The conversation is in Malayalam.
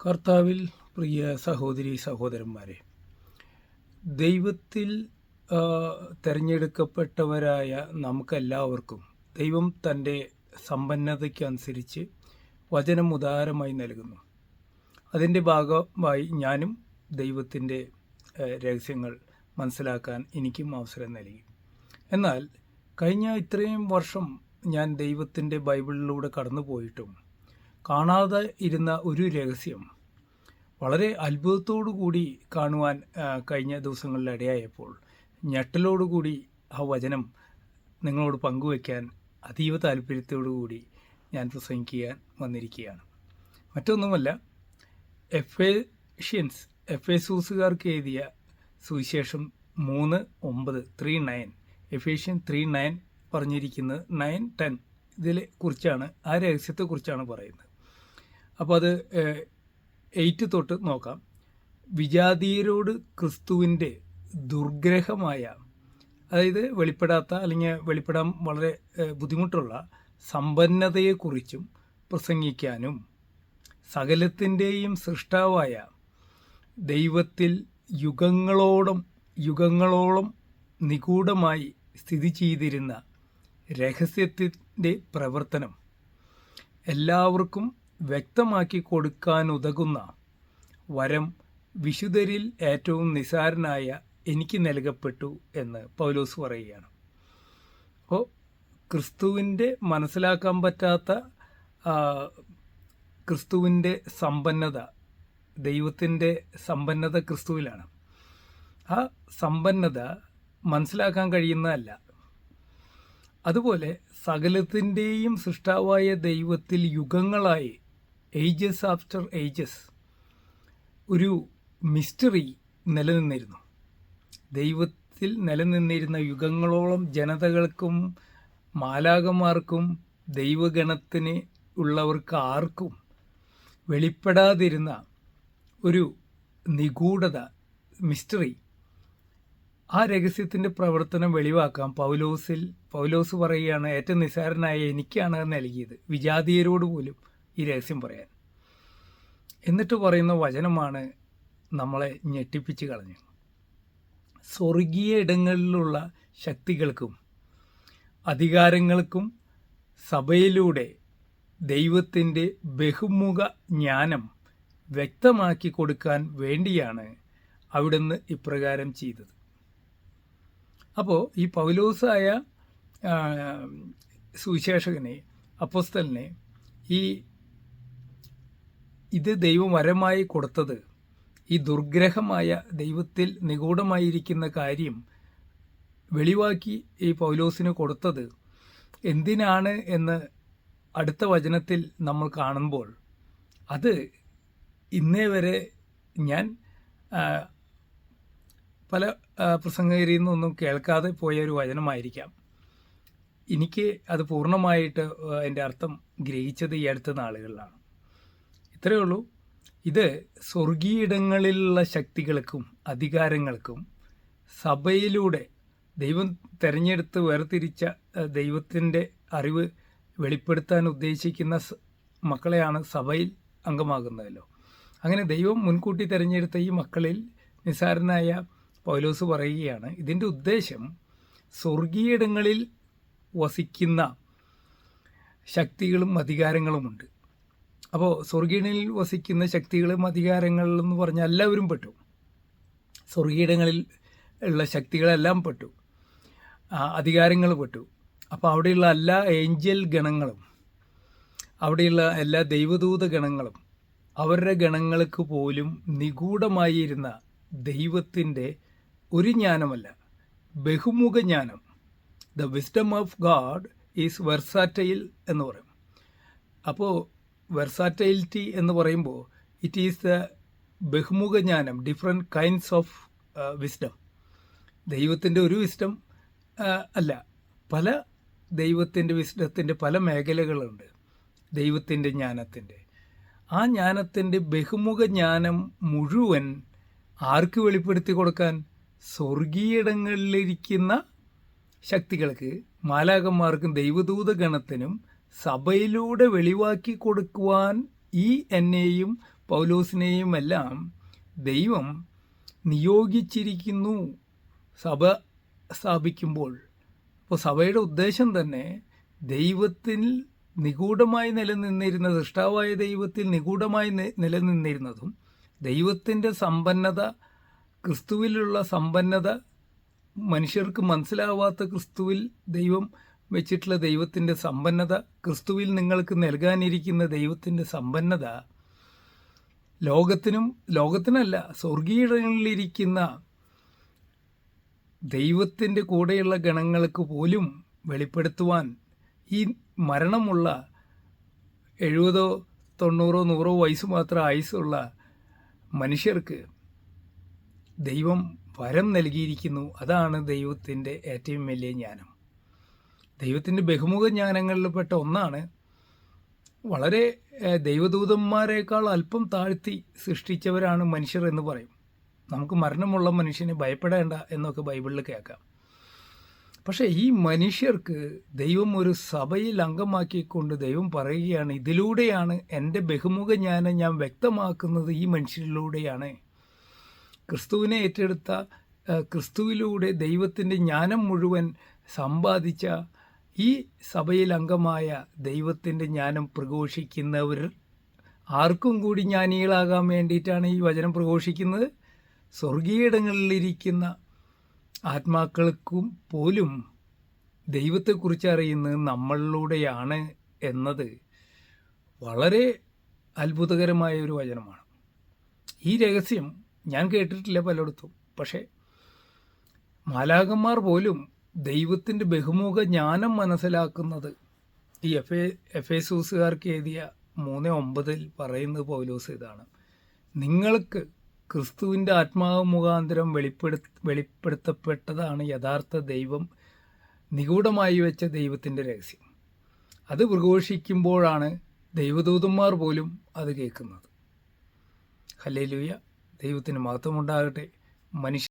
കർത്താവിൽ പ്രിയ സഹോദരി സഹോദരന്മാരെ ദൈവത്തിൽ തിരഞ്ഞെടുക്കപ്പെട്ടവരായ നമുക്കെല്ലാവർക്കും ദൈവം തന്റെ സമ്പന്നതയ്ക്കനുസരിച്ച് വചനം ഉദാരമായി നൽകുന്നു. അതിന്റെ ഭാഗമായി ഞാനും ദൈവത്തിന്റെ രഹസ്യങ്ങൾ മനസ്സിലാക്കാൻ എനിക്കും അവസരം നൽകി. എന്നാൽ കഴിഞ്ഞ ഇത്രയും വർഷം ഞാൻ ദൈവത്തിന്റെ ബൈബിളിലൂടെ കടന്നു പോയിട്ടും കാണാതെ ഇരുന്ന ഒരു രഹസ്യം. വളരെ അത്ഭുതത്തോടു കൂടി കാണുവാൻ കഴിഞ്ഞ ദിവസങ്ങളിലിടയായപ്പോൾ ഞെട്ടലോടുകൂടി ആ വചനം നിങ്ങളോട് പങ്കുവയ്ക്കാൻ അതീവ താല്പര്യത്തോടു കൂടി ഞാൻ പ്രസംഗിക്കാൻ വന്നിരിക്കുകയാണ്. മറ്റൊന്നുമല്ല എഫേഷ്യൻസ് എഫേസൂസുകാർക്ക് എഴുതിയ സുവിശേഷം മൂന്ന് ഒമ്പത് three nine Ephesian three nine പറഞ്ഞിരിക്കുന്നത് നയൻ ടെൻ ഇതിലെ കുറിച്ചാണ് ആ രഹസ്യത്തെക്കുറിച്ചാണ് പറയുന്നത്. അപ്പോൾ അത് എയ്റ്റ് തൊട്ട് നോക്കാം. വിജാതീയരോട് ക്രിസ്തുവിന്റെ ദുർഗ്രഹമായ അതായത് വെളിപ്പെടാത്ത അല്ലെങ്കിൽ വെളിപ്പെടാൻ വളരെ ബുദ്ധിമുട്ടുള്ള സമ്പന്നതയെക്കുറിച്ചും പ്രസംഗിക്കാനും സകലത്തിന്റെയും സൃഷ്ടാവായ ദൈവത്തിൽ യുഗങ്ങളോളം യുഗങ്ങളോളം നിഗൂഢമായി സ്ഥിതി ചെയ്തിരുന്ന രഹസ്യത്തിന്റെ പ്രവർത്തനം എല്ലാവർക്കും വ്യക്തമാക്കി കൊടുക്കാനുതകുന്ന വരം വിശുദ്ധരിൽ ഏറ്റവും നിസാരനായ എനിക്ക് നൽകപ്പെട്ടു എന്ന് പൗലോസ് പറയുകയാണ്. അപ്പോൾ ക്രിസ്തുവിന്റെ മനസ്സിലാക്കാൻ പറ്റാത്ത ക്രിസ്തുവിന്റെ സമ്പന്നത ദൈവത്തിന്റെ സമ്പന്നത ക്രിസ്തുവിലാണ്. ആ സമ്പന്നത മനസ്സിലാക്കാൻ കഴിയുന്നതല്ല. അതുപോലെ സകലത്തിന്റെയും സൃഷ്ടാവായ ദൈവത്തിൽ യുഗങ്ങളായി ഏജസ് ആഫ്റ്റർ ഏജസ് ഒരു മിസ്റ്ററി നിലനിന്നിരുന്നു. ദൈവത്തിൽ നിലനിന്നിരുന്ന യുഗങ്ങളോളം ജനതകൾക്കും മാലാകന്മാർക്കും ദൈവഗണത്തിന് ഉള്ളവർക്ക് ആർക്കും വെളിപ്പെടാതിരുന്ന ഒരു നിഗൂഢത മിസ്റ്ററി ആ രഹസ്യത്തിന്റെ പ്രവർത്തനം വെളിവാക്കാം പൗലോസിൽ പൗലോസ് പറയുകയാണ് ഏറ്റവും നിസ്സാരനായ എനിക്കാണ് നൽകിയത്. വിജാതീയരോട് പോലും ഈ രഹസ്യം പറയാൻ. എന്നിട്ട് പറയുന്ന വചനമാണ് നമ്മളെ ഞെട്ടിപ്പിച്ച് കളഞ്ഞു. സ്വർഗീയ ഇടങ്ങളിലുള്ള ശക്തികൾക്കും അധികാരങ്ങൾക്കും സഭയിലൂടെ ദൈവത്തിന്റെ ബഹുമുഖ ജ്ഞാനം വ്യക്തമാക്കി കൊടുക്കാൻ വേണ്ടിയാണ് അവിടുന്ന് ഇപ്രകാരം ചെയ്തത്. അപ്പോൾ ഈ പൗലോസായ സുവിശേഷകനെ അപ്പോസ്തലിനെ ഈ ഇത് ദൈവം വരമായി കൊടുത്തത് ഈ ദുർഗ്രഹമായ ദൈവത്തിൽ നിഗൂഢമായിരിക്കുന്ന കാര്യം വെളിവാക്കി ഈ പൗലോസിന് കൊടുത്തത് എന്തിനാണ് എന്ന് അടുത്ത വചനത്തിൽ നമ്മൾ കാണുമ്പോൾ അത് ഇന്നേ വരെ ഞാൻ പല പ്രസംഗരിൽ നിന്നൊന്നും കേൾക്കാതെ പോയ ഒരു വചനമായിരിക്കാം. എനിക്ക് അത് പൂർണമായിട്ട് എന്റെ അർത്ഥം ഗ്രഹിച്ചത് ഈ അടുത്ത നാളുകളിലാണ്. ഇത്രയേ ഉള്ളൂ ഇത് സ്വർഗീയിടങ്ങളിലുള്ള ശക്തികൾക്കും അധികാരങ്ങൾക്കും സഭയിലൂടെ ദൈവം തിരഞ്ഞെടുത്ത് വേർതിരിച്ച ദൈവത്തിന്റെ അറിവ് വെളിപ്പെടുത്താൻ ഉദ്ദേശിക്കുന്ന മക്കളെയാണ് സഭയിൽ അംഗമാകുന്നതല്ലോ. അങ്ങനെ ദൈവം മുൻകൂട്ടി തിരഞ്ഞെടുത്ത ഈ മക്കളിൽ നിസാരനായ പൗലോസ് പറയുകയാണ് ഇതിന്റെ ഉദ്ദേശം സ്വർഗീയിടങ്ങളിൽ വസിക്കുന്ന ശക്തികളും അധികാരങ്ങളുമുണ്ട്. അപ്പോൾ സ്വർഗീയങ്ങളിൽ വസിക്കുന്ന ശക്തികളും അധികാരങ്ങളും എന്ന് പറഞ്ഞാൽ എല്ലാവരും പെട്ടു. സ്വർഗീയിടങ്ങളിൽ ഉള്ള ശക്തികളെല്ലാം പെട്ടു. അധികാരങ്ങൾ പെട്ടു. അപ്പോൾ അവിടെയുള്ള എല്ലാ ഏഞ്ചൽ ഗണങ്ങളും അവിടെയുള്ള എല്ലാ ദൈവദൂത ഗണങ്ങളും അവരുടെ ഗണങ്ങൾക്ക് പോലും നിഗൂഢമായിരുന്ന ദൈവത്തിന്റെ ഒരു ജ്ഞാനമല്ല ബഹുമുഖ ജ്ഞാനം. The wisdom of God is versatile എന്ന് പറയും. അപ്പോൾ വെർസാറ്റൈലിറ്റി എന്ന് പറയുമ്പോൾ ഇറ്റ് ഈസ് ദ ബഹുമുഖ ജ്ഞാനം ഡിഫറെന്റ് കൈൻഡ്സ് ഓഫ് വിസ്ഡം ദൈവത്തിന്റെ ഒരു വിസ്ഡം അല്ല പല ദൈവത്തിന്റെ വിസ്ഡത്തിന്റെ പല മേഖലകളുണ്ട്. ദൈവത്തിന്റെ ജ്ഞാനത്തിന്റെ ആ ജ്ഞാനത്തിന്റെ ബഹുമുഖ ജ്ഞാനം മുഴുവൻ ആർക്ക് വെളിപ്പെടുത്തി കൊടുക്കാൻ? സ്വർഗീയിടങ്ങളിലിരിക്കുന്ന ശക്തികൾക്ക് മാലാകന്മാർക്കും ദൈവദൂത ഗണത്തിനും സഭയിലൂടെ വെളിവാക്കി കൊടുക്കുവാൻ ഈ എന്നെയും പൗലോസിനെയും എല്ലാം ദൈവം നിയോഗിച്ചിരിക്കുന്നു സഭ സ്ഥാപിക്കുമ്പോൾ. അപ്പോൾ സഭയുടെ ഉദ്ദേശം തന്നെ ദൈവത്തിൽ നിഗൂഢമായി നിലനിന്നിരുന്ന സൃഷ്ടാവായ ദൈവത്തിൽ നിഗൂഢമായി നിലനിന്നിരുന്നതും ദൈവത്തിന്റെ സമ്പന്നത ക്രിസ്തുവിലുള്ള സമ്പന്നത മനുഷ്യർക്ക് മനസ്സിലാവാത്ത ക്രിസ്തുവിൽ ദൈവം വെച്ചിട്ടുള്ള ദൈവത്തിന്റെ സമ്പന്നത ക്രിസ്തുവിൽ നിങ്ങൾക്ക് നൽകാനിരിക്കുന്ന ദൈവത്തിന്റെ സമ്പന്നത ലോകത്തിനും ലോകത്തിനല്ല സ്വർഗീയങ്ങളിലിരിക്കുന്ന ദൈവത്തിന്റെ കൂടെയുള്ള ഗണങ്ങൾക്ക് പോലും വെളിപ്പെടുത്തുവാൻ ഈ മരണമുള്ള എഴുപതോ തൊണ്ണൂറോ നൂറോ വയസ്സ് മാത്രം ആയുസ്സുള്ള മനുഷ്യർക്ക് ദൈവം വരം നൽകിയിരിക്കുന്നു. അതാണ് ദൈവത്തിന്റെ ഏറ്റവും വലിയ ജ്ഞാനം. ദൈവത്തിന്റെ ബഹുമുഖ ജ്ഞാനങ്ങളിൽപ്പെട്ട ഒന്നാണ് വളരെ ദൈവദൂതന്മാരെക്കാൾ അല്പം താഴ്ത്തി സൃഷ്ടിച്ചവരാണ് മനുഷ്യർ എന്ന് പറയും. നമുക്ക് മരണമുള്ള മനുഷ്യനെ ഭയപ്പെടേണ്ട എന്നൊക്കെ ബൈബിളിൽ കേൾക്കാം. പക്ഷേ ഈ മനുഷ്യർക്ക് ദൈവം ഒരു സഭയിൽ അംഗമാക്കിക്കൊണ്ട് ദൈവം പറയുകയാണ് ഇതിലൂടെയാണ് എന്റെ ബഹുമുഖ ജ്ഞാനം ഞാൻ വ്യക്തമാക്കുന്നത് ഈ മനുഷ്യരിലൂടെയാണ്. ക്രിസ്തുവിനെ ഏറ്റെടുത്ത ക്രിസ്തുവിലൂടെ ദൈവത്തിന്റെ ജ്ഞാനം മുഴുവൻ സമ്പാദിച്ച ഈ സഭയിൽ അംഗമായ ദൈവത്തിന്റെ ജ്ഞാനം പ്രഘോഷിക്കുന്നവർ ആർക്കും കൂടി ജ്ഞാനികളാകാൻ വേണ്ടിയിട്ടാണ് ഈ വചനം പ്രഘോഷിക്കുന്നത്. സ്വർഗീയിടങ്ങളിലിരിക്കുന്ന ആത്മാക്കൾക്കും പോലും ദൈവത്തെക്കുറിച്ച് അറിയുന്നത് നമ്മളിലൂടെയാണ് എന്നത് വളരെ അത്ഭുതകരമായ ഒരു വചനമാണ്. ഈ രഹസ്യം ഞാൻ കേട്ടിട്ടില്ല പലയിടത്തും. പക്ഷേ മാലാകന്മാർ പോലും ദൈവത്തിന്റെ ബഹുമുഖ ജ്ഞാനം മനസ്സിലാക്കുന്നത് ഈ എഫ് എഫ് എസൂസുകാർക്ക് എഴുതിയ മൂന്ന് ഒമ്പതിൽ പറയുന്നത് പൗലോസ് ഇതാണ്. നിങ്ങൾക്ക് ക്രിസ്തുവിന്റെ ആത്മാവ് മുഖാന്തരം വെളിപ്പെടു വെളിപ്പെടുത്തപ്പെട്ടതാണ് യഥാർത്ഥ ദൈവം നിഗൂഢമായി വെച്ച ദൈവത്തിന്റെ രഹസ്യം. അത് പ്രഘോഷിക്കുമ്പോഴാണ് ദൈവദൂതന്മാർ പോലും അത് കേൾക്കുന്നത്. ഹല്ലേലൂയ. ദൈവത്തിന് മഹത്വമുണ്ടാകട്ടെ. മനുഷ്യ